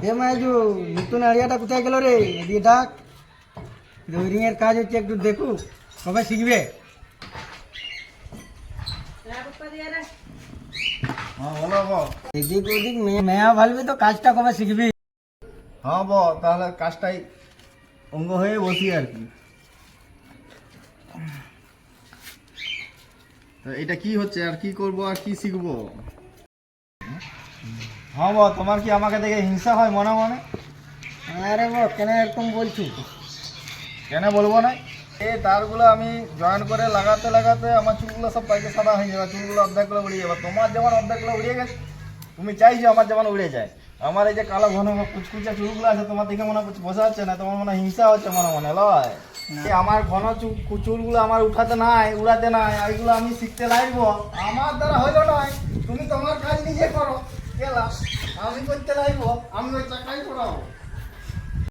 এ মাইজু নতুন আড়িয়াটা কোথায় গেল রে? এদিকে ডাক। রোয়িং এর কাজ হচ্ছে একটু দেখু কবে শিখবে? হ্যাঁ এদিক ওদিক মেয়া ভালবি তো কাজটা কবে শিখবি? হ্যাঁ তাহলে কাজটাই অঙ্গ হয়ে বসি আর কি। তো এটা কি হচ্ছে আর কি করব আর কি শিখব? হ্যাঁ বল তোমার কি আমাকে দেখে হিংসা হয় মনে মনে? আরে বো কেন এরকম বলছু কেন বলব না? এই তারগুলো আমি জয়েন করে লাগাতে লাগাতে আমার চুলগুলো সব পাইকে সাদা হয়ে যাবে চুলগুলো অর্ধেকগুলো উড়ে যাবে তোমার যেমন অর্ধেকগুলো উড়ে গেছে তুমি চাইছো আমার যেমন উড়ে যায়। আমার এই যে কালো ঘন কুচকুচা চুলগুলো আছে তোমার দেখে মনে হচ্ছে বোঝা যাচ্ছে না তোমার মনে হিংসা হচ্ছে মনে মনে লয়। আমার ঘন চুল চুলগুলো আমার উঠাতে নাই উড়াতে নাই এইগুলো আমি শিখতে লাগবো। আমার দ্বারা হইল নয় তুমি তোমার গেলাম আমি করতে লাগবো আমি ওই চাকাই করাবো।